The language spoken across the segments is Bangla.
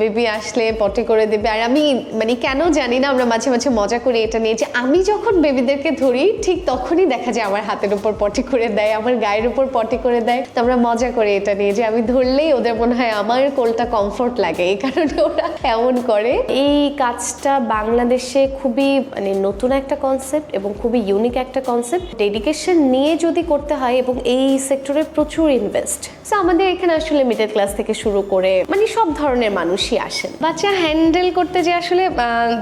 বেবি আসলে পটি করে দেবে। আর আমি মানে কেন জানি না আমরা মাঝে মাঝে মজা করি এটা নিয়ে যে আমি যখন বেবিদেরকে ধরি ঠিক তখনই দেখা যায় আমার হাতের উপর পটি করে দেয় আমার গায়ের উপর পটি করে দেয়। তো আমরা মজা করি এটা নিয়ে যে আমি ধরলেই ওদের মনে হয় আমার কোলটা কমফোর্ট লাগে এই কারণে ওরা এমন করে। এই কাজটা বাংলাদেশে খুবই মানে নতুন একটা কনসেপ্ট এবং খুবই ইউনিক একটা কনসেপ্ট ডেডিকেশন নিয়ে যদি করতে হয় এবং এই সেক্টরে প্রচুর ইনভেস্ট সো আমাদের এখানে আসলে মিডল ক্লাস থেকে শুরু করে মানে সব ধরনের মানুষই আসেন। বাচ্চা হ্যান্ডেল করতে যে আসলে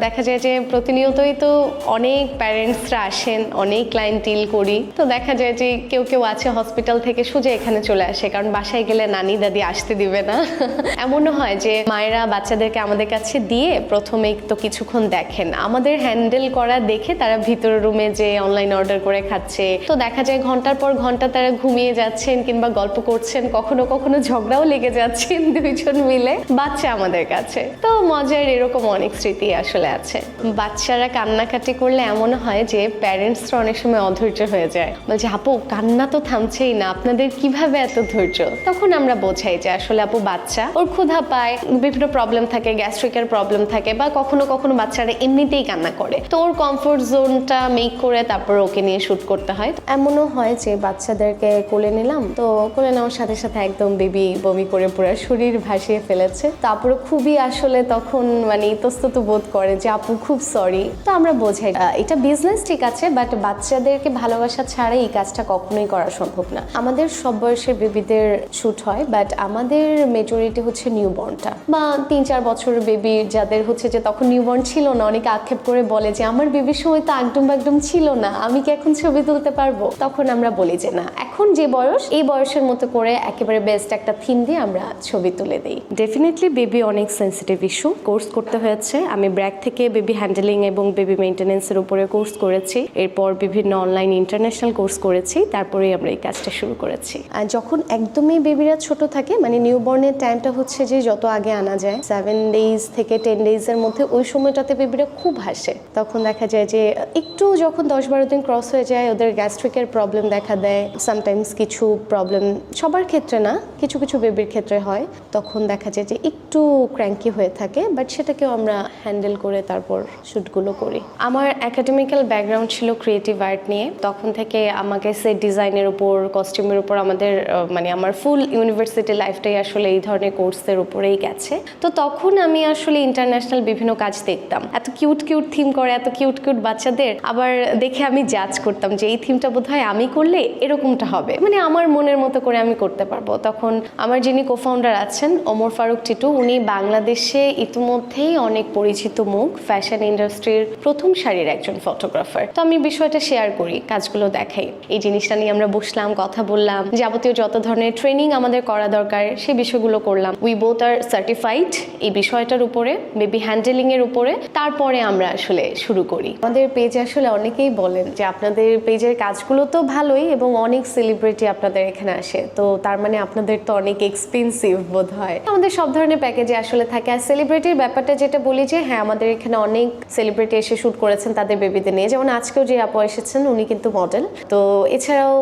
দেখা যায় যে প্রতিনিয়তই তো অনেক প্যারেন্টসরা আসেন, অনেক ক্লায়েন্টিল করি। তো দেখা যায় যে কেউ কেউ আছে হসপিটাল থেকে সোজা এখানে চলে আসে, কারণ বাসায় গেলে নানি দাদি আসতে দিবে না। এমনও হয় যে মায়েরা বাচ্চাদেরকে আমাদের কাছে দিয়ে প্রথমে তো কিছুক্ষণ দেখেন। আমাদের হ্যান্ডেল করা দেখে তারা ভিতর রুমে যে অনলাইন অর্ডার করে খাচ্ছে। তো দেখা যায় ঘণ্টার পর ঘণ্টা তারা ঘুমিয়ে যাচ্ছেন কিংবা গল্প করছেন, কখনো কখনো ঝগড়াও লেগে যাচ্ছেন দুইজন মিলে। বাচ্চা আমাদের কাছে। তো মজার এরকম অনেক স্মৃতি আসলে আছে। বাচ্চারা কান্নাকাটি করলে এমন হয় যে প্যারেন্টসরা অনেক সময় অধৈর্য হয়ে যায়। বলছে, আপু, কান্না তো থামছেই না, আপনাদের কীভাবে এত ধৈর্য? তখন আমরা বোঝাই যে আসলে আপু বাচ্চা, ওর ক্ষুধা পায়, বিভিন্ন প্রবলেম থাকে গ্যাস্ট্রিকের প্রবলেম থাকে, বা কখনো কখনো বাচ্চারা এমনিতেই কান্না করে। তো ওর কমফোর্ট জোনটা মেক করে তারপর ওকে নিয়ে শুট করতে হয়। এমনও হয় যে বাচ্চাদেরকে কোলে নিলাম, তো কোলে নেওয়ার সাথে সাথে একদম বেবি বমি করে পুরো শরীর ভাসিয়ে ফেলেছে। তারপরে খুবই আসলে তখন মানে ইতস্তত বোধ করে যে, আপু, খুব সরি তো আমরা বোঝাই এটা বিজনেস ঠিক আছে বাট বাচ্চাদেরকে ভালোবাসা ছাড়া এই কাজটা কখনোই করা সম্ভব না। আমাদের সব বয়সের বেবিদের শুট হয় বাট আমাদের মেজরিটি হচ্ছে নিউবর্নটা বা তিন, চার বছরের বেবি যাদের হচ্ছে যে, তখন নিউবর্ন ছিল না, অনেকে আক্ষেপ করে বলে যে, আমার বেবির সময় তো একদম একদম ছিল না, আমি কি এখন ছবি তুলতে পারব? তখন আমরা বলি যে, না, এখন যে বয়স, এই বয়সের মতো করে একেবারে বেস্ট একটা থিম দিয়ে আমরা ছবি তুলে দিই। ডেফিনেটলি বেবি অনেক সেন্সিটিভ ইস্যু কোর্স করতে হয়েছে। আমি ব্র্যাক থেকে বেবি হ্যান্ডেলিং এবং বেবি মেনটেনেন্সের উপরে কোর্স করেছি। এরপর বিভিন্ন অনলাইন ইন্টারন্যাশনাল কোর্স করেছি। তারপরেই আমরা এই কাজটা শুরু করেছি। আর যখন একদমই বেবিরা ছোট থাকে মানে নিউবর্নের টাইমটা হচ্ছে যে যত আগে আনা যায় সেভেন ডেজ থেকে টেন ডেজের মধ্যে ওই সময়টাতে বেবিরা খুব হাসে। তখন দেখা যায় যে একটু যখন দশ বারো দিন ক্রস হয়ে যায়, ওদের গ্যাস্ট্রিকের প্রবলেম দেখা দেয়। সামটাইমস কিছু প্রবলেম সবার ক্ষেত্রে না, কিছু কিছু বেবির ক্ষেত্রে হয়। তখন দেখা যায় যে একটু ক্র্যাঙ্কি হয়ে থাকে বাট সেটাকেও আমরা হ্যান্ডেল করে তারপর শ্যুটগুলো করি। আমার একাডেমিক্যাল ব্যাকগ্রাউন্ড ছিল ক্রিয়েটিভ আর্ট নিয়ে। তখন থেকে আমাকে সেট ডিজাইনের উপর কস্টিউমের উপর আমাদের মানে আমার ফুল ইউনিভার্সিটি লাইফটাই আসলে এই ধরনের কোর্সের উপরেই গেছে। তো তখন আমি আসলে ইন্টারন্যাশনাল বিভিন্ন কাজ দেখতাম। এত কিউট কিউট থিম করে, এত কিউট কিউট বাচ্চাদের। আবার দেখে আমি জাজ করতাম যে এই থিমটা বোধহয় আমি করলে এরকমটা হবে। মানে আমার মনের মতো করে আমি করতে পারব। তখন আমার যিনি কোফাউন্ডার আছেন, ওমর ফারুক টিটু, উনি বাংলাদেশে ইতিমধ্যেই অনেক পরিচিত মুখ ফ্যাশন ইন্ডাস্ট্রির প্রথম সারির একজন ফটোগ্রাফার তো আমি বিষয়টা শেয়ার করি, কাজগুলো দেখাই। এই জিনিসটা নিয়ে আমরা বসলাম, কথা বললাম, যাবতীয় যত ধরনের ট্রেনিং আমাদের করা দরকার সেই বিষয়গুলো করলাম। উই বোথ আর সার্টিফাইড এই বিষয়টার উপরে বেবি হ্যান্ডেলিং এর উপরে। তারপরে আমরা আসলে শুরু করি। আমাদের পেজে আসলে অনেকেই বলেন যে আপনাদের পেজের কাজগুলো তো ভালোই এবং অনেক সেলিব্রিটি আপনাদের এখানে আসে। তো তার মানে আপনাদের তো অনেক এক্সপেন্সিভ বোধ হয় আমাদের সব ধরনের প্যাকেজে আসলে থাকে। আর সেলিব্রিটির ব্যাপারটা যেটা বলি যে হ্যাঁ আমাদের এখানে অনেক সেলিব্রিটি এসে শুট করেছেন তাদের বেবিদের নিয়ে। যেমন আজকেও যে আপু এসেছেন, উনি কিন্তু মডেল তো এছাড়াও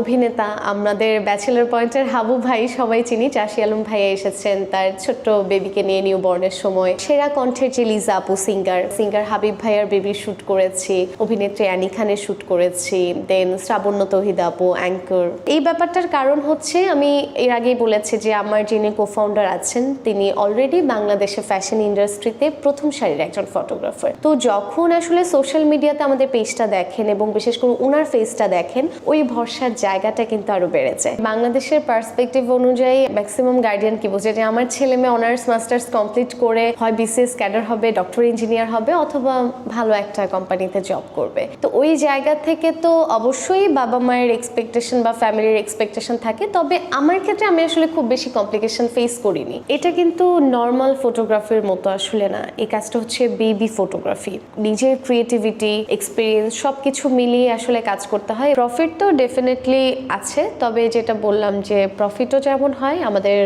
অভিনেতা, আমাদের ব্যাচেলার পয়েন্টের হাবু ভাই সবাই চিনি, চাষি আলম ভাইয়া এসেছেন তার ছোট্ট বেবিকে নিয়ে নিউ বর্নের সময়। সেরা কণ্ঠের যে লিজা আপু সিঙ্গার সিঙ্গার হাবিব ভাইয়ার বেবি শুট করেছি, অভিনেত্রী অ্যানি খানের শুট করেছি দেন শ্রাবণ্য তহিদ আপু অ্যাঙ্কর এই ব্যাপারটার কারণ হচ্ছে, আমি এর আগেই বলেছি যে, আমার যিনি কোফাউন্ডার আছেন, তিনি অলরেডি বাংলাদেশে ফ্যাশন ইন্ডাস্ট্রিতে প্রথম সারির একজন ফটোগ্রাফার তো যখন আসলে সোশ্যাল মিডিয়াতে আমাদের পেজটা দেখেন এবং বিশেষ করে ওনার ফেসটা দেখেন, ওই ভরসার জায়গাটা কিন্তু আরও বেড়ে যায়। বাংলাদেশের পার্সপেক্টিভ অনুযায়ী ম্যাক্সিমাম গার্ডিয়ান কি বোঝে যে আমার ছেলে মেয়ে অনার্স মাস্টার্স কমপ্লিট করে হয় বিসিএস ক্যাডার হবে ডক্টর ইঞ্জিনিয়ার হবে, অথবা ভালো একটা কোম্পানিতে জব করবে। তো ওই জায়গা থেকে তো অবশ্যই বাবা মায়ের এক্সপেকটেশন বা ফ্যামিলির এক্সপেকটেশন থাকে, তবে আমার ক্ষেত্রে আমি আসলে খুব বেশি কমপ্লিকেশন ফেস করিনি। এটা কিন্তু নর্মাল ফটোগ্রাফির মতো আসলে না। এই কাজটা হচ্ছে বেবি ফটোগ্রাফি নিজের ক্রিয়েটিভিটি এক্সপিরিয়েন্স সব কিছু মিলিয়ে আসলে কাজ করতে হয়। প্রফিট তো ডেফিনেটলি আছে, তবে যেটা বললাম যে প্রফিটও যেমন হয়, আমাদের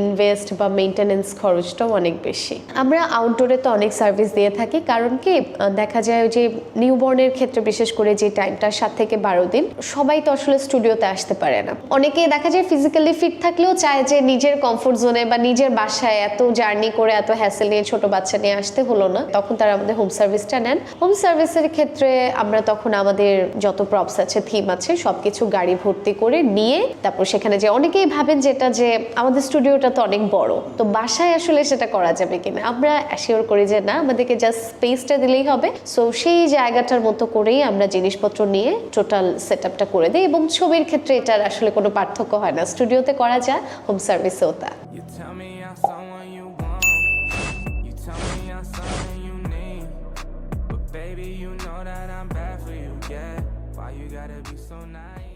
ইনভেস্ট বা মেনটেনেন্স খরচটাও অনেক বেশি। আমরা আউটডোরে তো অনেক সার্ভিস দিয়ে থাকি, কারণ কি দেখা যায় যে নিউবর্নের ক্ষেত্রে বিশেষ করে যে টাইমটা সাত থেকে বারো দিন, সবাই তো আসলে স্টুডিওতে আসতে পারে না। অনেকে দেখা যায় ফিজিক্যালি ফিট থাকলেও চায় যে নিজের কমফোর্ট জোনে বা নিজের বাসায় এত জার্নি করে, এত হ্যাসেল নিয়ে ছোট বাচ্চা নিয়ে আসতে হলো না। তখন তারা আমাদের হোম সার্ভিসটা নেন। হোম সার্ভিসের ক্ষেত্রে আমরা তখন আমাদের যত প্রপস আছে থিম আছে, সবকিছু গাড়ি ভর্তি করে নিয়ে তারপর সেখানে যে অনেকেই ভাবেন যেটা যে আমাদের স্টুডিওটা তো অনেক বড়, তো বাসায় আসলে সেটা করা যাবে কিনা? আমরা অ্যাসিওর করি যে না, আমাদেরকে জাস্ট স্পেসটা দিলেই হবে। সো সেই জায়গাটার মতো করেই আমরা জিনিসপত্র নিয়ে টোটাল সেট আপটা করে দিই এবং ছবির ক্ষেত্রে এটার আসলে কোনো পার্থক্য হয় না। স্টুডিওতে করা যায় হোম সার্ভিসেও তা। You want. You tell me I'm something you need. But baby, you know that I'm bad for you, yeah. Why you gotta be so nice?